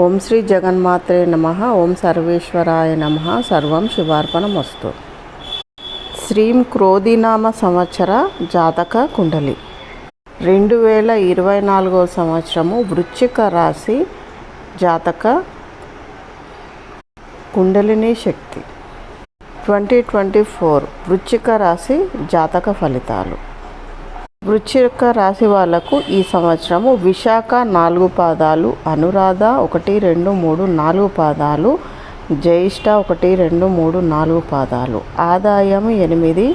ఓం శ్రీ జగన్మాత్రే నమ ఓం సర్వేశ్వరాయ నమ సర్వం శివార్పణమస్తు శ్రీం క్రోధినామ సంవత్సర జాతక కుండలి. రెండు వేల ఇరవై నాలుగో సంవత్సరము వృచ్చిక రాశి జాతక కుండలిని శక్తి. ట్వంటీ ట్వంటీ ఫోర్ వృచ్చిక రాశి జాతక ఫలితాలు. వృశ్చిక రాశి వాళ్ళకు ఈ సంవత్సరము విశాఖ నాలుగు పాదాలు అనురాధ ఒకటి రెండు మూడు నాలుగు పాదాలు జ్యేష్ఠ ఒకటి రెండు మూడు నాలుగు పాదాలు. ఆదాయం ఎనిమిది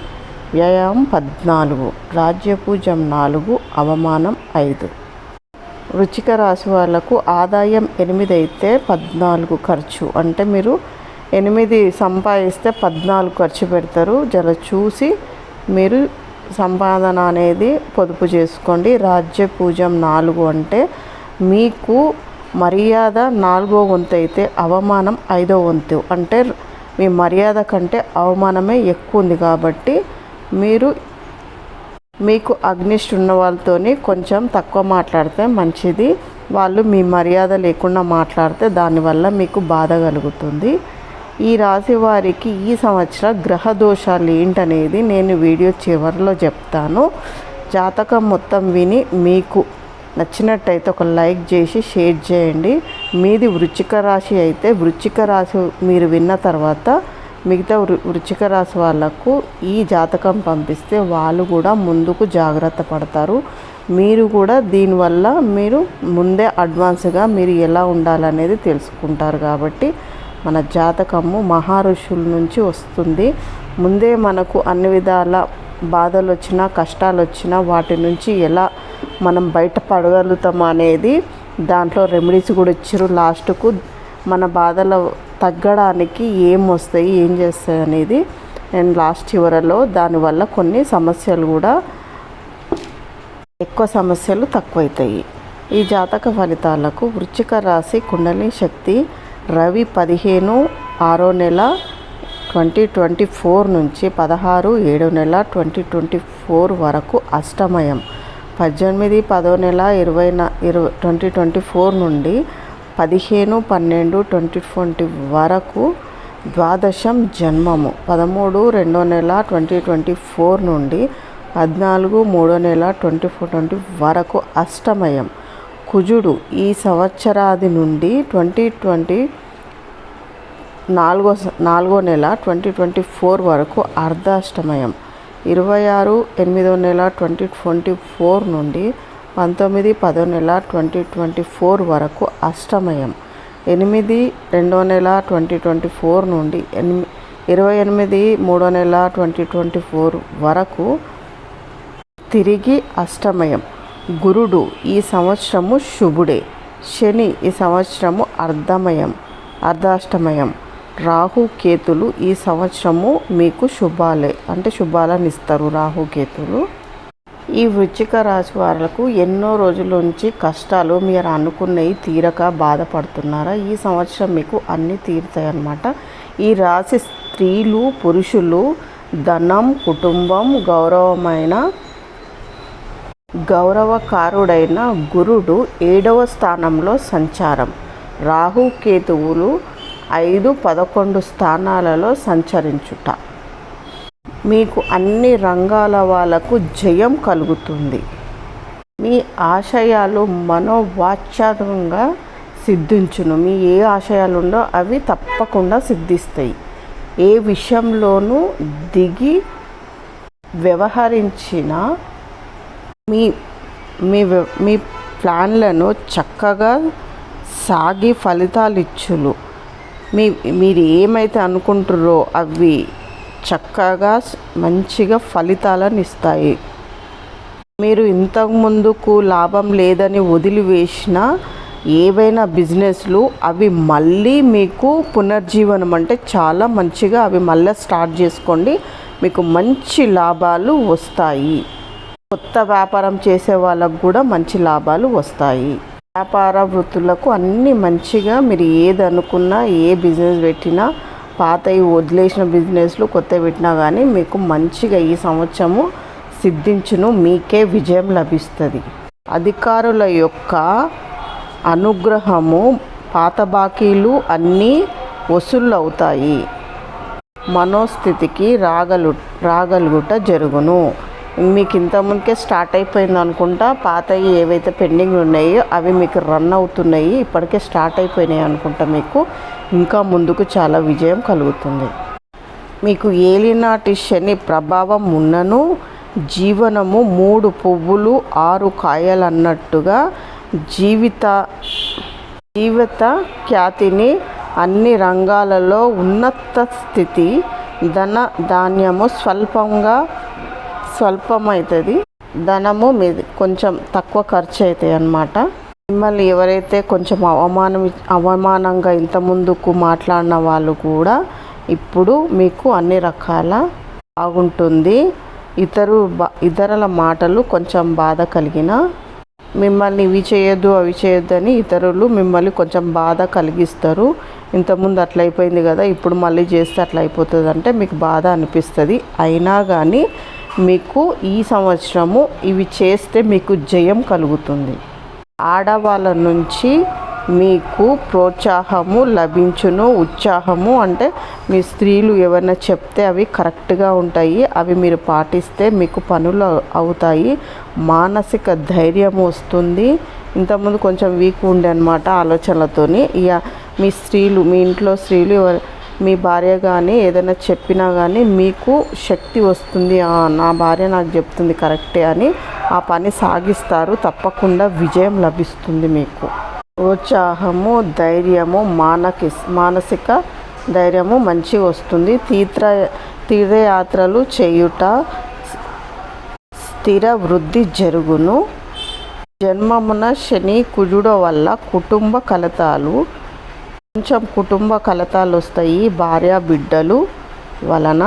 వ్యయం పద్నాలుగు రాజ్యపూజం నాలుగు అవమానం ఐదు. వృచ్చిక రాశి వాళ్ళకు ఆదాయం ఎనిమిది అయితే పద్నాలుగు ఖర్చు. అంటే మీరు ఎనిమిది సంపాదిస్తే పద్నాలుగు ఖర్చు పెడతారు. జర చూసి మీరు సంపాదన అనేది పొదుపు చేసుకోండి. రాజ్య పూజం నాలుగు అంటే మీకు మర్యాద నాలుగో వంతు అయితే అవమానం ఐదో వంతు. అంటే మీ మర్యాద కంటే అవమానమే ఎక్కువ ఉంది కాబట్టి మీరు మీకు అగ్నిస్ట్ ఉన్న వాళ్ళతోని కొంచెం తక్కువ మాట్లాడితే మంచిది. వాళ్ళు మీ మర్యాద లేకుండా మాట్లాడితే దానివల్ల మీకు బాధ కలుగుతుంది. ఈ రాశి వారికి ఈ సంవత్సరం గ్రహ దోషాలు ఏంటనేది నేను వీడియో చివరిలో చెప్తాను. జాతకం మొత్తం విని మీకు నచ్చినట్టయితే ఒక లైక్ చేసి షేర్ చేయండి. మీది వృచ్చిక రాశి అయితే వృచ్చిక రాశి మీరు విన్న తర్వాత మిగతా వృ వృచ్చిక రాశి వాళ్ళకు ఈ జాతకం పంపిస్తే వాళ్ళు కూడా ముందుకు జాగ్రత్త పడతారు. మీరు కూడా దీనివల్ల మీరు ముందే అడ్వాన్స్గా మీరు ఎలా ఉండాలనేది తెలుసుకుంటారు కాబట్టి మన జాతకము మహారుషుల నుంచి వస్తుంది. ముందే మనకు అన్ని విధాల బాధలు వచ్చినా కష్టాలు వచ్చినా వాటి నుంచి ఎలా మనం బయటపడగలుగుతాం అనేది దాంట్లో రెమెడీస్ కూడా ఇచ్చారు లాస్ట్కు. మన బాధలు తగ్గడానికి ఏం వస్తాయి ఏం చేస్తాయి అనేది నేను లాస్ట్ చివరలో దానివల్ల కొన్ని సమస్యలు కూడా ఎక్కువ సమస్యలు తక్కువవుతాయి ఈ జాతక ఫలితాలకు వృచ్చిక రాశి కుండలి శక్తి రవి పదిహేను ఆరో నెల ట్వంటీ ట్వంటీ ఫోర్ నుంచి పదహారు ఏడో నెల ట్వంటీ ట్వంటీ ఫోర్ వరకు అష్టమయం. పద్దెనిమిది పదో నెల ఇరవై ఇరవై ట్వంటీ ట్వంటీ ఫోర్ నుండి పదిహేను పన్నెండు ట్వంటీ ట్వంటీ వరకు ద్వాదశం జన్మము. పదమూడు రెండో నెల ట్వంటీ ట్వంటీ ఫోర్ నుండి పద్నాలుగు మూడో నెల ట్వంటీ ఫోర్ ట్వంటీ వరకు అష్టమయం. కుజుడు ఈ సంవత్సరాది నుండి ట్వంటీ ట్వంటీ నాలుగో నాలుగో నెల ట్వంటీ ట్వంటీ ఫోర్ వరకు అర్ధాష్టమయం. ఇరవై ఆరు ఎనిమిదో నెల ట్వంటీ ట్వంటీ ఫోర్ నుండి పంతొమ్మిది పదో నెల ట్వంటీ ట్వంటీ ఫోర్ వరకు అష్టమయం. ఎనిమిది రెండో నెల ట్వంటీ ట్వంటీ ఫోర్ నుండి ఎనిమి ఇరవై ఎనిమిది మూడో నెల ట్వంటీ ట్వంటీ ఫోర్ వరకు తిరిగి అష్టమయం. గురుడు ఈ సంవత్సరము శుభుడే. శని ఈ సంవత్సరము అర్ధమయం అర్ధాష్టమయం. రాహు కేతులు ఈ సంవత్సరము మీకు శుభాలే. అంటే శుభాలను ఇస్తారు రాహు కేతులు. ఈ వృచ్చిక రాశి వారులకు ఎన్నో రోజుల నుంచి కష్టాలు మీరు అనుకున్నవి తీరక బాధపడుతున్నారా? ఈ సంవత్సరం మీకు అన్నీ తీరుతాయి అన్నమాట ఈ రాశి స్త్రీలు పురుషులు ధనం కుటుంబం గౌరవమైన గౌరవకారుడైన గురుడు ఏడవ స్థానంలో సంచారం. రాహు కేతువులు ఐదు పదకొండు స్థానాలలో సంచరించుట. మీకు అన్ని రంగాల వాళ్ళకు జయం కలుగుతుంది. మీ ఆశయాలు మనోవాచ్యంగా సిద్ధించును. మీ ఏ ఆశయాలు అవి తప్పకుండా సిద్ధిస్తాయి. ఏ విషయంలోనూ దిగి వ్యవహరించిన మీ మీ మీ ప్లాన్లను చక్కగా సాగి ఫలితాలు ఇచ్చులు మీ మీరు ఏమైతే అనుకుంటారో అవి చక్కగా మంచిగా ఫలితాలను ఇస్తాయి మీరు ఇంతకు ముందుకు లాభం లేదని వదిలివేసిన ఏవైనా బిజినెస్లు అవి మళ్ళీ మీకు పునర్జీవనం అంటే చాలా మంచిగా అవి మళ్ళీ స్టార్ట్ చేసుకోండి. మీకు మంచి లాభాలు వస్తాయి. కొత్త వ్యాపారం చేసే వాళ్ళకు కూడా మంచి లాభాలు వస్తాయి. వ్యాపార వృత్తులకు అన్నీ మంచిగా మీరు ఏది అనుకున్నా ఏ బిజినెస్ పెట్టినా పాతవి వదిలేసిన బిజినెస్లు కొత్త పెట్టినా కానీ మీకు మంచిగా ఈ సంవత్సరము సిద్ధించును మీకే విజయం లభిస్తుంది. అధికారుల యొక్క అనుగ్రహము పాత బాకీలు అన్నీ వసూళ్ళు అవుతాయి మనోస్థితికి రాగలు రాగలుగుట జరుగును. మీకు ఇంతకుముందుకే స్టార్ట్ అయిపోయింది అనుకుంటా. పాతవి ఏవైతే పెండింగ్ ఉన్నాయో అవి మీకు రన్ అవుతున్నాయి. ఇప్పటికే స్టార్ట్ అయిపోయినాయి అనుకుంటా మీకు. ఇంకా ముందుకు చాలా విజయం కలుగుతుంది. మీకు ఏలినాటి శని ప్రభావం ఉన్నను. జీవనము మూడు పువ్వులు ఆరు కాయలు అన్నట్టుగా జీవిత జీవిత ఖ్యాతిని అన్ని రంగాలలో ఉన్నత స్థితి. ధన ధాన్యము స్వల్పంగా స్వల్పమవుతుంది. ధనము మీది కొంచెం తక్కువ ఖర్చు అవుతాయి అన్నమాట. మిమ్మల్ని ఎవరైతే కొంచెం అవమానం అవమానంగా ఇంత ముందుకు మాట్లాడిన వాళ్ళు కూడా ఇప్పుడు మీకు అన్ని రకాల బాగుంటుంది. ఇతరు ఇతరుల మాటలు కొంచెం బాధ కలిగిన మిమ్మల్ని ఇవి చేయొద్దు అవి చేయొద్దు అని ఇతరులు మిమ్మల్ని కొంచెం బాధ కలిగిస్తారు. ఇంతకుముందు అట్లా అయిపోయింది కదా ఇప్పుడు మళ్ళీ చేస్తే అట్లా అయిపోతుంది అంటే మీకు బాధ అనిపిస్తుంది. అయినా కానీ మీకు ఈ సంవత్సరము ఇవి చేస్తే మీకు జయం కలుగుతుంది. ఆడవాళ్ళ నుంచి మీకు ప్రోత్సాహము లభించును. ఉత్సాహము అంటే మీ స్త్రీలు ఏమైనా చెప్తే అవి కరెక్ట్గా ఉంటాయి. అవి మీరు పాటిస్తే మీకు పనులు అవుతాయి. మానసిక ధైర్యం వస్తుంది. ఇంతకుముందు కొంచెం వీక్ ఉండే అనమాట ఆలోచనలతోని. ఇక మీ స్త్రీలు మీ ఇంట్లో స్త్రీలు ఎవరు మీ భార్య కానీ ఏదైనా చెప్పినా కానీ మీకు శక్తి వస్తుంది. నా భార్య నాకు చెప్తుంది కరెక్టే అని ఆ పని సాగిస్తారు. తప్పకుండా విజయం లభిస్తుంది మీకు. ఉత్సాహము ధైర్యము మానకి మానసిక ధైర్యము మంచి వస్తుంది. తీర్థ తీర్థయాత్రలు చేయుట స్థిర వృద్ధి జరుగును. జన్మమున శని కుజుడు వల్ల కుటుంబ కలతాలు కొంచెం కుటుంబ కలతాలు వస్తాయి. భార్య బిడ్డలు వలన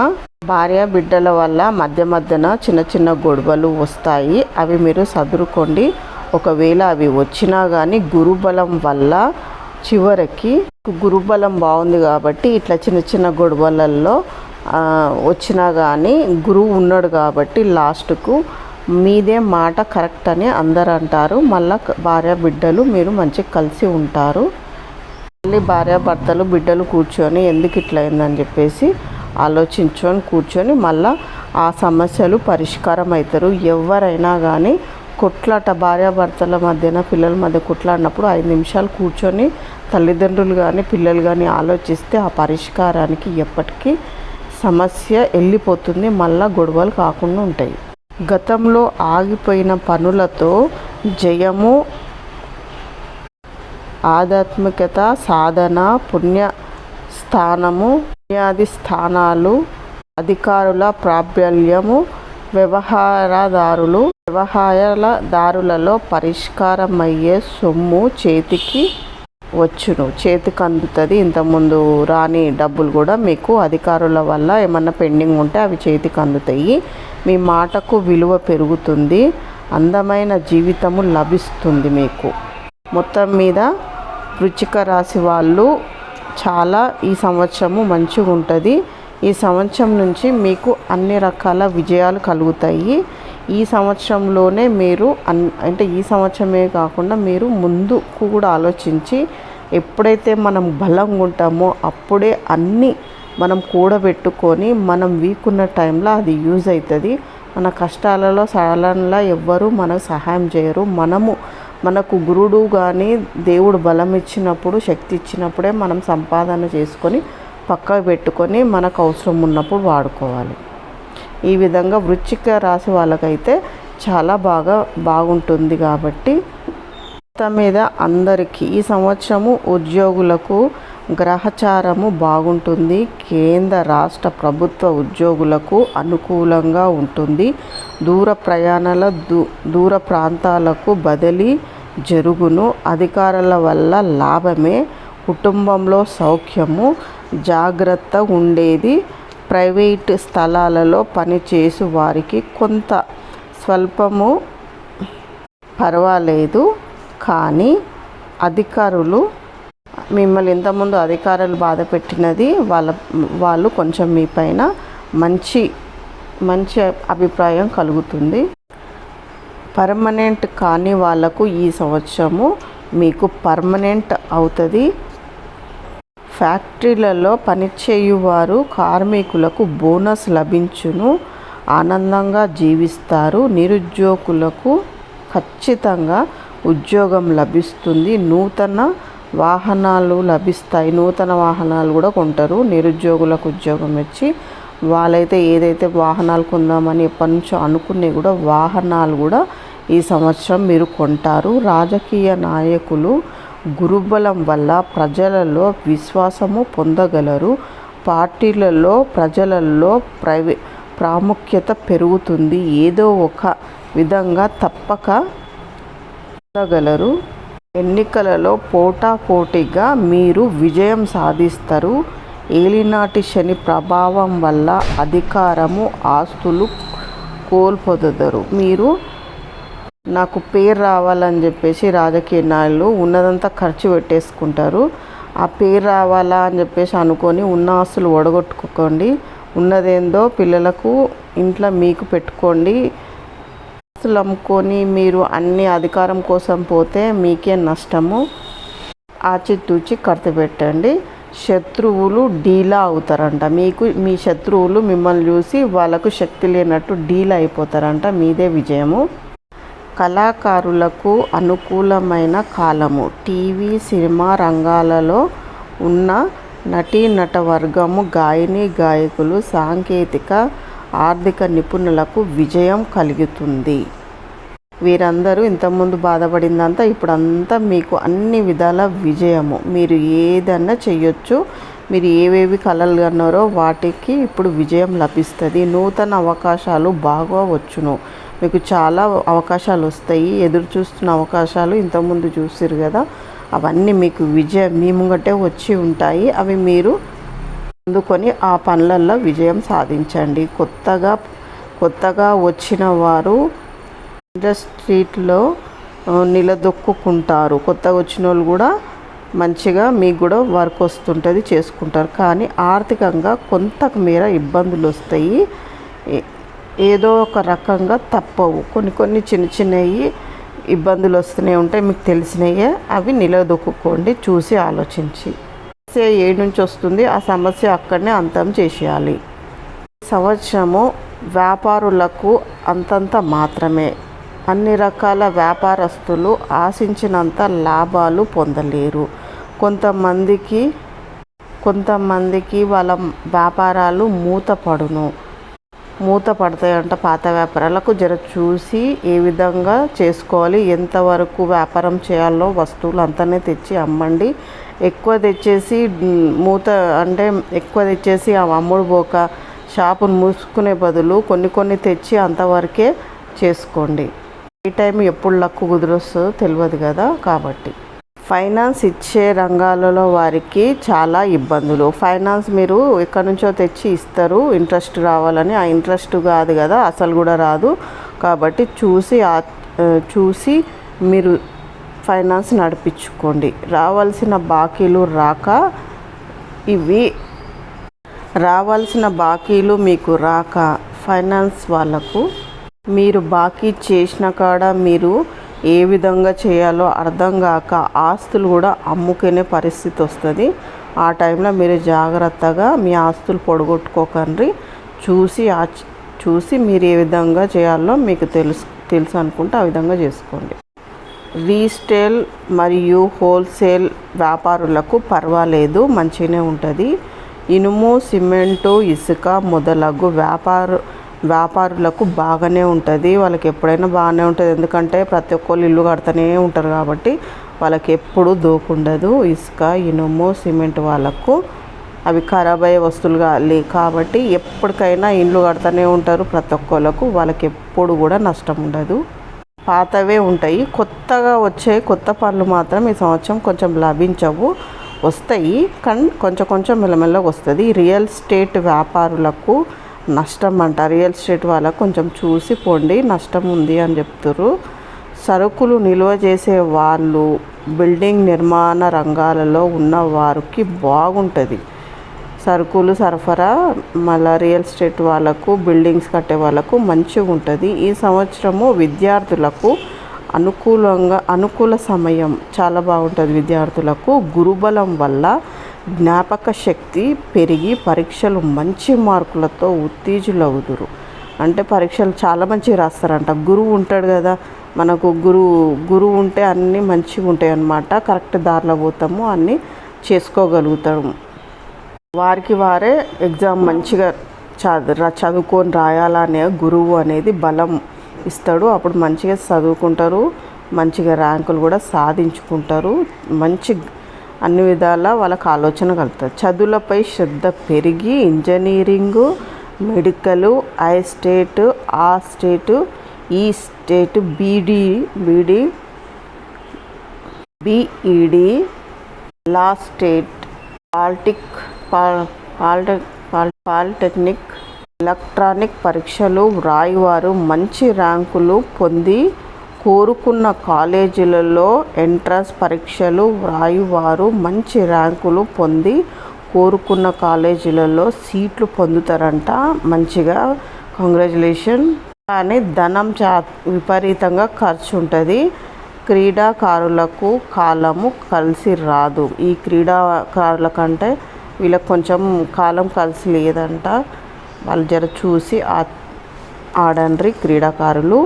భార్య బిడ్డల వల్ల మధ్య మధ్యన చిన్న చిన్న గొడవలు వస్తాయి. అవి మీరు సదురుకోండి. ఒకవేళ అవి వచ్చినా కానీ గురుబలం వల్ల చివరికి గురుబలం బాగుంది కాబట్టి ఇట్లా చిన్న చిన్న గొడవలలో వచ్చినా కానీ గురువు ఉన్నాడు కాబట్టి లాస్ట్కు మీదే మాట కరెక్ట్ అని అందరు అంటారు. మళ్ళీ భార్య బిడ్డలు మీరు మంచిగా కలిసి ఉంటారు. మళ్ళీ భార్యాభర్తలు బిడ్డలు కూర్చొని ఎందుకు ఇట్లయిందని చెప్పేసి ఆలోచించుకొని కూర్చొని మళ్ళా ఆ సమస్యలు పరిష్కారం అవుతారు ఎవరైనా కానీ కొట్లాట భార్యాభర్తల మధ్యన పిల్లల మధ్య కొట్లాడినప్పుడు ఐదు నిమిషాలు కూర్చొని తల్లిదండ్రులు కానీ పిల్లలు కానీ ఆలోచిస్తే ఆ పరిష్కారానికి ఎప్పటికీ సమస్య వెళ్ళిపోతుంది మళ్ళా గొడవలు కాకుండా ఉంటాయి. గతంలో ఆగిపోయిన పనులతో జయము ఆధ్యాత్మికత సాధన పుణ్య స్థానము పుణ్యాది స్థానాలు అధికారుల ప్రాబల్యము వ్యవహారదారులు వ్యవహారదారులలో పరిష్కారమయ్యే సొమ్ము చేతికి వచ్చును. చేతికి అందుతుంది. ఇంతకుముందు రాని డబ్బులు కూడా మీకు అధికారుల వల్ల ఏమన్నా పెండింగ్ ఉంటే అవి చేతికి అందుతాయి. మీ మాటకు విలువ పెరుగుతుంది. అందమైన జీవితము లభిస్తుంది మీకు. మొత్తం మీద వృచ్చిక రాశి వాళ్ళు చాలా ఈ సంవత్సరము మంచిగా ఉంటుంది. ఈ సంవత్సరం నుంచి మీకు అన్ని రకాల విజయాలు కలుగుతాయి. ఈ సంవత్సరంలోనే మీరు అన్ అంటే ఈ సంవత్సరమే కాకుండా మీరు ముందుకు కూడా ఆలోచించి ఎప్పుడైతే మనం బలంగా ఉంటామో అప్పుడే అన్నీ మనం కూడబెట్టుకొని మనం వీక్ ఉన్న టైంలో అది యూజ్ అవుతుంది. మన కష్టాలలో సడన్లా ఎవ్వరూ మనకు సహాయం చేయరు. మనము మనకు గురుడు కానీ దేవుడు బలం ఇచ్చినప్పుడు శక్తి ఇచ్చినప్పుడే మనం సంపాదన చేసుకొని పక్కకు పెట్టుకొని మనకు అవసరం ఉన్నప్పుడు వాడుకోవాలి. ఈ విధంగా వృచ్చిక రాశి వాళ్ళకైతే చాలా బాగా బాగుంటుంది కాబట్టి మొత్తం మీద అందరికీ ఈ సంవత్సరము ఉద్యోగులకు గ్రహచారము బాగుంటుంది. కేంద్ర రాష్ట్ర ప్రభుత్వ ఉద్యోగులకు అనుకూలంగా ఉంటుంది. దూర ప్రయాణాల దూ దూర ప్రాంతాలకు బదిలీ జరుగును. అధికారుల వల్ల లాభమే. కుటుంబంలో సౌఖ్యము జాగ్రత్త ఉండేది. ప్రైవేట్ స్థలాలలో పనిచేసు వారికి కొంత స్వల్పము పర్వాలేదు. కానీ అధికారులు మిమ్మల్ని ఇంతకుముందు అధికారులు బాధ పెట్టినది వాళ్ళ వాళ్ళు కొంచెం మీ పైన మంచి మంచి అభిప్రాయం కలుగుతుంది. పర్మనెంట్ కాని వాళ్ళకు ఈ సంవత్సరము మీకు పర్మనెంట్ అవుతుంది. ఫ్యాక్టరీలలో పనిచేయువారు కార్మికులకు బోనస్ లభించును. ఆనందంగా జీవిస్తారు. నిరుద్యోగులకు ఖచ్చితంగా ఉద్యోగం లభిస్తుంది. నూతన వాహనాలు లభిస్తాయి. నూతన వాహనాలు కూడా కొంటారు. నిరుద్యోగులకు ఉద్యోగం ఇచ్చి వాళ్ళైతే ఏదైతే వాహనాలు కొందామని ఎప్పటి నుంచో అనుకునే కూడా వాహనాలు కూడా ఈ సంవత్సరం మీరు కొంటారు. రాజకీయ నాయకులు గురుబలం వల్ల ప్రజలలో విశ్వాసము పొందగలరు. పార్టీలలో ప్రజలలో ప్రైవే ప్రాముఖ్యత పెరుగుతుంది. ఏదో ఒక విధంగా తప్పక పొందగలరు. ఎన్నికలలో పోటాపోటీగా మీరు విజయం సాధిస్తారు. ఏలినాటి శని ప్రభావం వల్ల అధికారము ఆస్తులు కోల్పోదురు. మీరు నాకు పేరు రావాలని చెప్పేసి రాజకీయ నాయకులు ఉన్నదంతా ఖర్చు పెట్టేసుకుంటారు. ఆ పేరు రావాలా అని చెప్పేసి అనుకొని ఉన్న ఆస్తులు ఒడగొట్టుకోండి ఉన్నదేందో పిల్లలకు ఇంట్లో మీకు పెట్టుకోండి. ఆస్తులు అమ్ముకొని మీరు అన్ని అధికారం కోసం పోతే మీకే నష్టము. ఆచితూచి కడత పెట్టండి. శత్రువులు డీలా అవుతారంట. మీకు మీ శత్రువులు మిమ్మల్ని చూసి వాళ్ళకు శక్తి లేనట్టు డీలా అయిపోతారంట. మీదే విజయము. కళాకారులకు అనుకూలమైన కాలము. టీవీ సినిమా రంగాలలో ఉన్న నటీ నట వర్గము గాయని గాయకులు సాంకేతిక ఆర్థిక నిపుణులకు విజయం కలుగుతుంది. వీరందరూ ఇంతకుముందు బాధపడిందంతా ఇప్పుడు అంతా మీకు అన్ని విధాల విజయము. మీరు ఏదన్నా చెయ్యొచ్చు. మీరు ఏవేవి కళలు అన్నారో వాటికి ఇప్పుడు విజయం లభిస్తుంది. నూతన అవకాశాలు బాగా వచ్చును. మీకు చాలా అవకాశాలు వస్తాయి. ఎదురు చూస్తున్న అవకాశాలు ఇంతకుముందు చూసిరు కదా. అవన్నీ మీకు విజయం మీ ముంగటే వచ్చి ఉంటాయి. అవి మీరు అందుకొని ఆ పనులలో విజయం సాధించండి. కొత్తగా కొత్తగా వచ్చిన వారు ఇండస్ట్రీట్లో నిలదొక్కుంటారు కొత్తగా వచ్చిన వాళ్ళు కూడా మంచిగా మీకు కూడా వర్క్ వస్తుంటుంది చేసుకుంటారు. కానీ ఆర్థికంగా కొంతకు మేర ఇబ్బందులు వస్తాయి. ఏదో ఒక రకంగా తప్పవు. కొన్ని కొన్ని చిన్న చిన్నవి ఇబ్బందులు వస్తూనే ఉంటాయి. మీకు తెలిసినవే అవి నిలదొక్కుకోండి. చూసి ఆలోచించి. సమస్య ఏ నుంచి వస్తుంది. ఆ సమస్య అక్కడనే అంతం చేసేయాలి. సంవత్సరము వ్యాపారులకు అంతంత మాత్రమే. అన్ని రకాల వ్యాపారస్తులు ఆశించినంత లాభాలు పొందలేరు. కొంతమందికి కొంతమందికి వాళ్ళ వ్యాపారాలు మూతపడును. మూత పడతాయంట పాత వ్యాపారాలకు. జర చూసి ఏ విధంగా చేసుకోవాలి ఎంతవరకు వ్యాపారం చేయాలో వస్తువులు అంతనే తెచ్చి అమ్మండి. ఎక్కువ తెచ్చేసి మూత అంటే ఎక్కువ తెచ్చేసి ఆ అమ్ముడు పోక షాపును మూసుకునే బదులు కొన్ని కొన్ని తెచ్చి అంతవరకే చేసుకోండి. ఏ టైం ఎప్పుడు లక్కు కుదిరొస్తుందో తెలియదు కదా కాబట్టి. ఫైనాన్స్ ఇచ్చే రంగాలలో వారికి చాలా ఇబ్బందులు. ఫైనాన్స్ మీరు ఎక్కడి నుంచో తెచ్చి ఇస్తారు ఇంట్రెస్ట్ రావాలని. ఆ ఇంట్రెస్ట్ కాదు కదా అసలు కూడా రాదు. కాబట్టి చూసి చూసి మీరు ఫైనాన్స్ నడిపించుకోండి. రావాల్సిన బాకీలు రాక ఇవి రావాల్సిన బాకీలు మీకు రాక ఫైనాన్స్ వాళ్ళకు మీరు బాకీ చేసిన కాడ మీరు ఏ విధంగా చేయాలో అర్థం కాక ఆస్తులు కూడా అమ్ముకునే పరిస్థితి వస్తుంది. ఆ టైంలో మీరు జాగ్రత్తగా మీ ఆస్తులు పొడగొట్టుకోకండి. చూసి చూసి మీరు ఏ విధంగా చేయాలో మీకు తెలుసు తెలుసు అనుకుంటే ఆ విధంగా చేసుకోండి. రీస్టేల్ మరియు హోల్సేల్ వ్యాపారులకు పర్వాలేదు మంచిగానే ఉంటుంది. ఇనుము సిమెంటు ఇసుక మొదలగు వ్యాపార వ్యాపారులకు బాగానే ఉంటుంది. వాళ్ళకి ఎప్పుడైనా బాగానే ఉంటుంది. ఎందుకంటే ప్రతి ఒక్కళ్ళు ఇల్లు కడుతూనే ఉంటారు కాబట్టి వాళ్ళకి ఎప్పుడు దోకుండదు. ఇసుక ఇనుము సిమెంట్ వాళ్ళకు అవి ఖరాబ్ అయ్యే వస్తువులు కావాలి కాబట్టి ఎప్పటికైనా ఇండ్లు కడుతూనే ఉంటారు ప్రతి ఒక్కళ్ళకు. వాళ్ళకి ఎప్పుడు కూడా నష్టం ఉండదు. పాతవే ఉంటాయి. కొత్తగా వచ్చే కొత్త పనులు మాత్రం ఈ సంవత్సరం కొంచెం లభించవు వస్తాయి. కానీ కొంచెం కొంచెం మెల్లమెల్లగా వస్తుంది. రియల్ ఎస్టేట్ వ్యాపారులకు నష్టం అంట. రియల్ ఎస్టేట్ వాళ్ళకు కొంచెం చూసి పోండి నష్టం ఉంది అని చెప్తారు సరుకులు నిల్వ చేసే వాళ్ళు బిల్డింగ్ నిర్మాణ రంగాలలో ఉన్న వారికి బాగుంటుంది. సరుకులు సరఫరా మళ్ళీ రియల్ ఎస్టేట్ వాళ్ళకు బిల్డింగ్స్ కట్టే వాళ్ళకు మంచిగా ఉంటుంది. ఈ సంవత్సరము విద్యార్థులకు అనుకూలంగా అనుకూల సమయం చాలా బాగుంటుంది విద్యార్థులకు. గురుబలం వల్ల జ్ఞాపక శక్తి పెరిగి పరీక్షలు మంచి మార్కులతో ఉత్తీజులవుదురు. అంటే పరీక్షలు చాలా మంచిగా రాస్తారంట. గురువు ఉంటాడు కదా మనకు గురువు గురువు ఉంటే అన్నీ మంచిగా ఉంటాయి అన్నమాట కరెక్ట్ దారిలో పోతాము అన్నీ చేసుకోగలుగుతాము. వారికి వారే ఎగ్జామ్ మంచిగా చదు చదువుకొని రాయాలనే గురువు అనేది బలం ఇస్తాడు. అప్పుడు మంచిగా చదువుకుంటారు. మంచిగా ర్యాంకులు కూడా సాధించుకుంటారు. మంచి అన్ని విధాల వాళ్ళకి ఆలోచన కలుగుతుంది. చదువులపై శ్రద్ధ పెరిగి ఇంజనీరింగు మెడికల్ ఐ స్టేట్ ఆ స్టేట్ ఈ స్టేట్ బీడీ బీడీ బీఈడి లా స్టేట్ పాలిటిక్ పాల్ పాలిటెక్నిక్ ఎలక్ట్రానిక్ పరీక్షలు వ్రాయివారు మంచి ర్యాంకులు పొంది కోరుకున్న కాలేజీలలో ఎంట్రన్స్ పరీక్షలు వ్రాయివారు మంచి ర్యాంకులు పొంది కోరుకున్న కాలేజీలలో సీట్లు పొందుతారంట. మంచిగా కంగ్రాచులేషన్. కానీ ధనం చా విపరీతంగా ఖర్చు ఉంటుంది క్రీడాకారులకు కాలము కలిసి రాదు. ఈ క్రీడాకారుల కంటే వీళ్ళకి కొంచెం కాలం కలిసి లేదంట. వాళ్ళు జర చూసి ఆడండ్రి క్రీడాకారులు.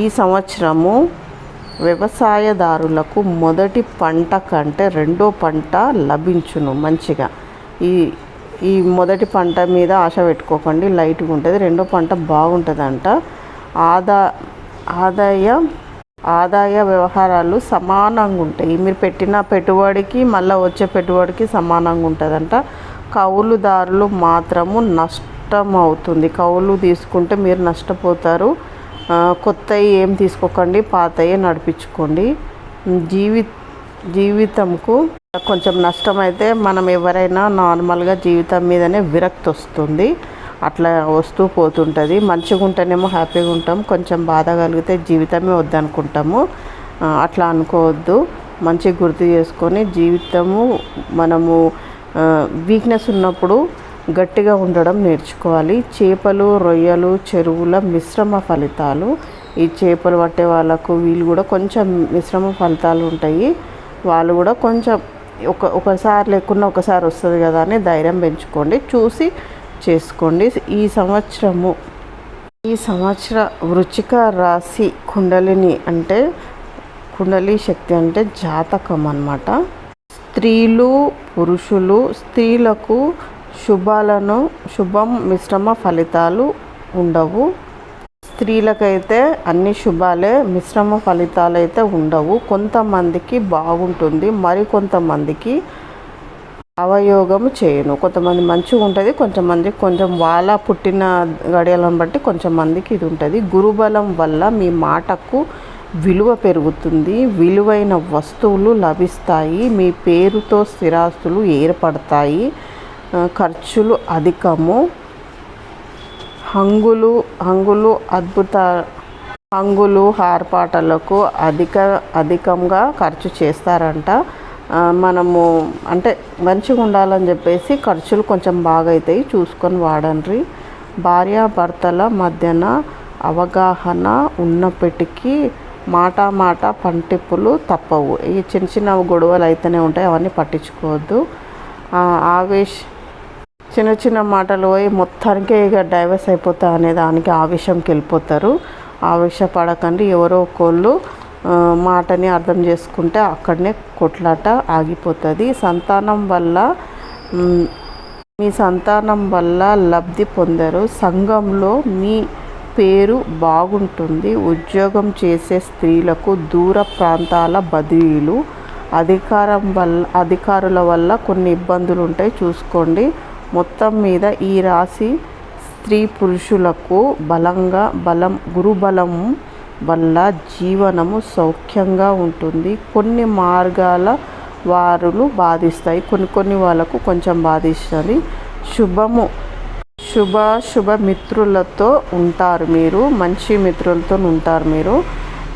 ఈ సంవత్సరము వ్యవసాయదారులకు మొదటి పంట కంటే రెండో పంట లభించును మంచిగా. ఈ ఈ మొదటి పంట మీద ఆశ పెట్టుకోకండి లైట్గా ఉంటుంది రెండో పంట బాగుంటుందంట. ఆదా ఆదాయ ఆదాయ వ్యవహారాలు సమానంగా ఉంటాయి. మీరు పెట్టిన పెట్టుబడికి మళ్ళీ వచ్చే పెట్టుబడికి సమానంగా ఉంటుందంట. కౌలుదారులు మాత్రము నష్టం అవుతుంది. కౌలు తీసుకుంటే మీరు నష్టపోతారు. కొత్తవి ఏం తీసుకోకండి పాతయే నడిపించుకోండి. జీవి జీవితంకు కొంచెం నష్టమైతే మనం ఎవరైనా నార్మల్గా జీవితం మీదనే విరక్తి వస్తుంది. అట్లా వస్తూ పోతుంటుంది. మంచిగా ఉంటేనేమో హ్యాపీగా ఉంటాం. కొంచెం బాధ కలిగితే జీవితమే వద్దనుకుంటాము. అట్లా అనుకోవద్దు. మంచిగా గుర్తు చేసుకొని జీవితము మనము వీక్నెస్ ఉన్నప్పుడు గట్టిగా ఉండడం నేర్చుకోవాలి. చేపలు రొయ్యలు చెరువుల మిశ్రమ ఫలితాలు. ఈ చేపలు పట్టే వాళ్ళకు వీళ్ళు కూడా కొంచెం మిశ్రమ ఫలితాలు ఉంటాయి. వాళ్ళు కూడా కొంచెం ఒక ఒకసారి లేకుండా ఒకసారి వస్తుంది కదా అని ధైర్యం పెంచుకోండి. చూసి చేసుకోండి. ఈ సంవత్సరము ఈ సంవత్సర వృచిక రాశి కుండలిని అంటే కుండలి శక్తి అంటే జాతకం అన్నమాట. స్త్రీలు పురుషులు స్త్రీలకు శుభాలను శుభం మిశ్రమ ఫలితాలు ఉండవు. స్త్రీలకైతే అన్ని శుభాలే మిశ్రమ ఫలితాలు అయితే ఉండవు. కొంతమందికి బాగుంటుంది మరి అవయోగము చేయను. కొంతమంది మంచిగా ఉంటుంది కొంతమంది కొంచెం వాళ్ళ పుట్టిన గడియలను బట్టి కొంచెం మందికి ఇది ఉంటుంది. గురుబలం వల్ల మీ మాటకు విలువ పెరుగుతుంది విలువైన వస్తువులు లభిస్తాయి మీ పేరుతో స్థిరాస్తులు ఏర్పడతాయి ఖర్చులు అధికము హంగులు హంగులు అద్భుత హంగులు హార్పాటలకు అధిక అధికంగా ఖర్చు చేస్తారంట. మనము అంటే మంచిగా ఉండాలని చెప్పేసి ఖర్చులు కొంచెం బాగా అవుతాయి చూసుకొని వాడండి. భార్యాభర్తల మధ్యన అవగాహన ఉన్నప్పటికీ మాట మాట పంటిప్పులు తప్పవు. ఈ చిన్న చిన్న గొడవలు అయితేనే ఉంటాయి. అవన్నీ పట్టించుకోవద్దు. ఆవేశ చిన్న చిన్న మాటలు పోయి మొత్తానికే ఇక డైవర్స్ అయిపోతా అనే దానికి ఆవేశంకి వెళ్ళిపోతారు. ఆవేశపడకండి. ఎవరో ఒకళ్ళు మాటని అర్థం చేసుకుంటే అక్కడనే కొట్లాట ఆగిపోతుంది. సంతానం వల్ల మీ సంతానం వల్ల లబ్ధి పొందరు. సంఘంలో మీ పేరు బాగుంటుంది. ఉద్యోగం చేసే స్త్రీలకు దూర ప్రాంతాల బదిలీలు అధికారం వల్ల అధికారుల వల్ల కొన్ని ఇబ్బందులు ఉంటాయి. చూసుకోండి. మొత్తం మీద ఈ రాశి స్త్రీ పురుషులకు బలంగా బలం గురుబలం వల్ల జీవనము సౌఖ్యంగా ఉంటుంది. కొన్ని మార్గాల వారులు బాధిస్తాయి. కొన్ని కొన్ని వాళ్ళకు కొంచెం బాధిస్తుంది. శుభము శుభ శుభ మిత్రులతో ఉంటారు మీరు. మంచి మిత్రులతో ఉంటారు మీరు.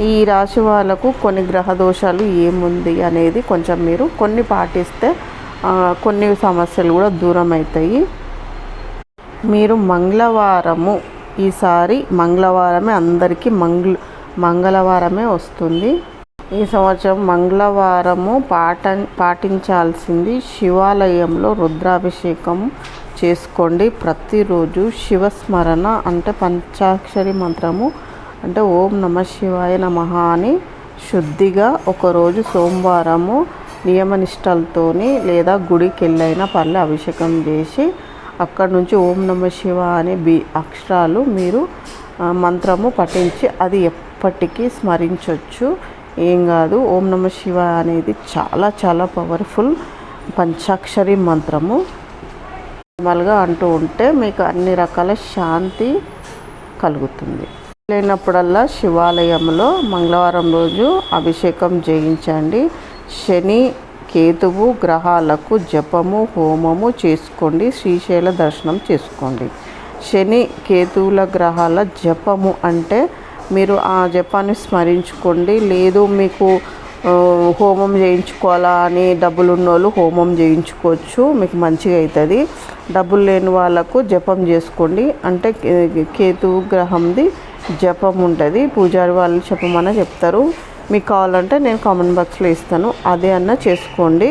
ఈ రాశి వాళ్ళకు కొన్ని గ్రహ దోషాలు ఏముంది అనేది కొంచెం మీరు కొన్ని పాటిస్తే కొన్ని సమస్యలు కూడా దూరం అవుతాయి మీరు మంగళవారము ఈసారి మంగళవారమే అందరికీ మంగళ మంగళవారమే వస్తుంది. ఈ సంవత్సరం మంగళవారము పాట పాటించాల్సింది శివాలయంలో రుద్రాభిషేకం చేసుకోండి. ప్రతిరోజు శివస్మరణ అంటే పంచాక్షరి మంత్రము అంటే ఓం నమ శివాయ నమ అని శుద్ధిగా ఒకరోజు సోమవారము నియమనిష్టలతోని లేదా గుడికి వెళ్ళైనా పర్లే అభిషేకం చేసి అక్కడ నుంచి ఓం నమ శివ అనే బి అక్షరాలు మీరు మంత్రము పఠించి అది ఎప్పటికీ స్మరించవచ్చు ఏం కాదు ఓం నమ శివ అనేది చాలా చాలా పవర్ఫుల్ పంచాక్షరి మంత్రము. నార్మల్గా అంటూ ఉంటే మీకు అన్ని రకాల శాంతి కలుగుతుంది. లేనప్పుడల్లా శివాలయంలో మంగళవారం రోజు అభిషేకం చేయించండి శని కేతువు గ్రహాలకు జపము హోమము చేసుకోండి శ్రీశైల దర్శనం చేసుకోండి. శని కేతువుల గ్రహాల జపము అంటే మీరు ఆ జపాన్ని స్మరించుకోండి. లేదు మీకు హోమం చేయించుకోవాలా అని డబ్బులు ఉన్నోళ్ళు హోమం చేయించుకోవచ్చు మీకు మంచిగా అవుతుంది డబ్బులు లేని వాళ్ళకు జపం చేసుకోండి. అంటే కేతు గ్రహంది జపం ఉంటుంది. పూజారి వాళ్ళు చెప్పమని చెప్తారు. మీకు కావాలంటే నేను కామెంట్ బాక్స్లో ఇస్తాను. అదే అన్న చేసుకోండి.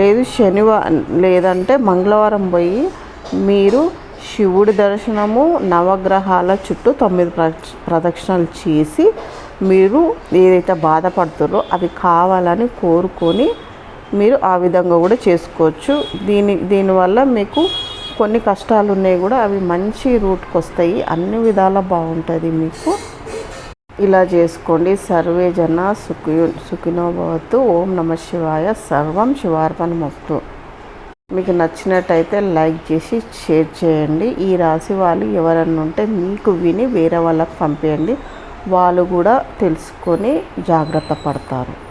లేదు శనివారం లేదంటే మంగళవారం పోయి మీరు శివుడి దర్శనము నవగ్రహాల చుట్టూ తొమ్మిది ప్రదక్షిణలు చేసి మీరు ఏదైతే బాధపడుతారో అవి కావాలని కోరుకొని మీరు ఆ విధంగా కూడా చేసుకోవచ్చు. దీని దీనివల్ల మీకు కొన్ని కష్టాలు ఉన్నాయి కూడా అవి మంచి రూట్కి వస్తాయి అన్ని విధాలా బాగుంటుంది మీకు. ఇలా చేసుకోండి. సర్వే జన సుఖి సుఖినోభవతు ఓం నమ శివాయ. సర్వం శివార్పణమస్తు. మీకు నచ్చినట్టయితే లైక్ చేసి షేర్ చేయండి. ఈ రాశి వాళ్ళు ఎవరన్నా ఉంటే మీకు విని వేరే వాళ్ళకి పంపేయండి. వాళ్ళు కూడా తెలుసుకొని జాగ్రత్త పడతారు.